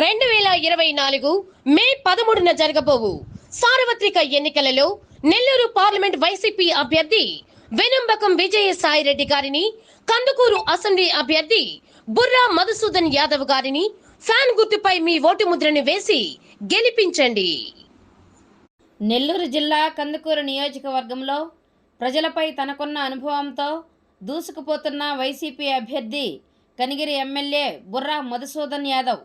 రెండు వేల ఇరవై నాలుగు మే పదమూడున జరగబోవు. సార్వత్రిక ఎన్నికలలో నెల్లూరు పార్లమెంట్ వైసీపీ అభ్యర్థి వెనంబకం విజయసాయి రెడ్డి గారిని కందుకూరు అసెంబ్లీ అభ్యర్థి బుర్రా మధుసూదన్ యాదవ్ గారిని ఫ్యాన్ గుర్తుపై మీ ఓటు ముద్రను వేసి గెలిపించండి. నెల్లూరు జిల్లా కందుకూరు నియోజకవర్గంలో ప్రజలపై తనకున్న అనుభవంతో దూసుకుపోతున్న వైసీపీ అభ్యర్థి కనిగిరి ఎమ్మెల్యే బుర్రా మధుసూదన్ యాదవ్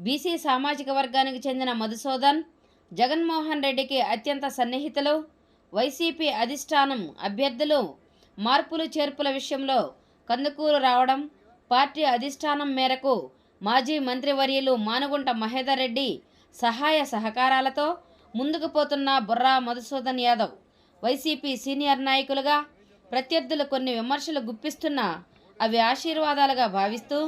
బీసీ సామాజిక వర్గానికి చెందిన మధుసూదన్ జగన్మోహన్ రెడ్డికి అత్యంత సన్నిహితులు వైసీపీ అధిష్టానం అభ్యర్థులు మార్పులు చేర్పుల విషయంలో కందుకూరు రావడం పార్టీ అధిష్టానం మేరకు మాజీ మంత్రివర్యులు మానుగుంట మహేదర్ రెడ్డి సహాయ సహకారాలతో ముందుకు పోతున్న బుర్రా మధుసూదన్ యాదవ్ వైసీపీ సీనియర్ నాయకులుగా ప్రత్యర్థులు కొన్ని విమర్శలు గుప్పిస్తున్నా అవి ఆశీర్వాదాలుగా భావిస్తూ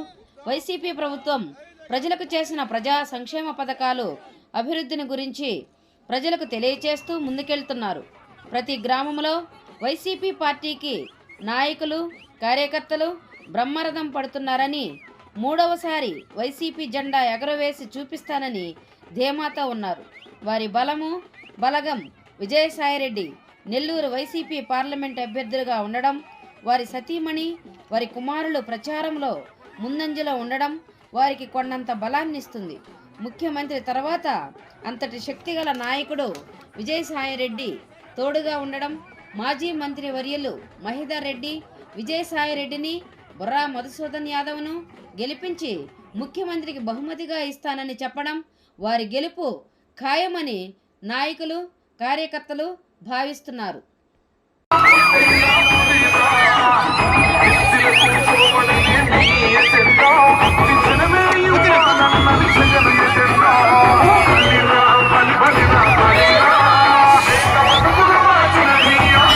వైసీపీ ప్రభుత్వం ప్రజలకు చేసిన ప్రజా సంక్షేమ పథకాలు అభివృద్ధిని గురించి ప్రజలకు తెలియచేస్తూ ముందుకెళ్తున్నారు. ప్రతి గ్రామంలో వైసీపీ పార్టీకి నాయకులు కార్యకర్తలు బ్రహ్మరథం పడుతున్నారని మూడవసారి వైసీపీ జెండా ఎగరవేసి చూపిస్తానని ధీమాతో ఉన్నారు. వారి బలము బలగం విజయసాయిరెడ్డి నెల్లూరు వైసీపీ పార్లమెంట్ అభ్యర్థులుగా ఉండడం వారి సతీమణి వారి కుమారులు ప్రచారంలో ముందంజలో ఉండడం వారికి కొండంత బలాన్నిస్తుంది. ముఖ్యమంత్రి తర్వాత అంతటి శక్తిగల నాయకుడు విజయసాయిరెడ్డి తోడుగా ఉండడం మాజీ మంత్రి వర్యులు మహిదర్ రెడ్డి విజయసాయిరెడ్డిని బుర్రా మధుసూదన్ యాదవ్ను గెలిపించి ముఖ్యమంత్రికి బహుమతిగా ఇస్తానని చెప్పడం వారి గెలుపు ఖాయమని నాయకులు కార్యకర్తలు భావిస్తున్నారు.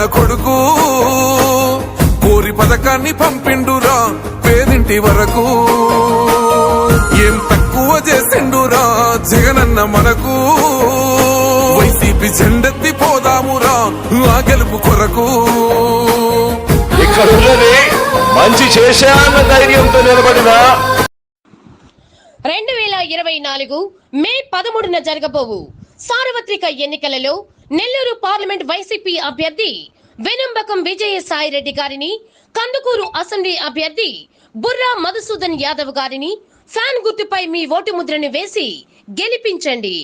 రాజన్న కొడుకు. కోరి పథకాన్ని పంపిండురా పేదింటి వరకు. ఏం తక్కువ చేసిండురా జగనన్న మనకు. వైసీపీ జెండెత్తి పోదామురా ఆ గెలుపు కొరకు. ఇక్కడ ఉన్నది మంచి చేశాన్న ధైర్యంతో నిలబడిన. రెండు వేల ఇరవై నాలుగు మే పదమూడున జరగబోవు. సార్వత్రిక ఎన్నికలలో నెల్లూరు పార్లమెంట్ వైసీపీ అభ్యర్థి వెనంబకం విజయసాయి రెడ్డి గారిని కందుకూరు అసెంబ్లీ అభ్యర్థి బుర్రా మధుసూదన్ యాదవ్ గారిని ఫ్యాన్ గుర్తుపై మీ ఓటు ముద్రను వేసి గెలిపించండి.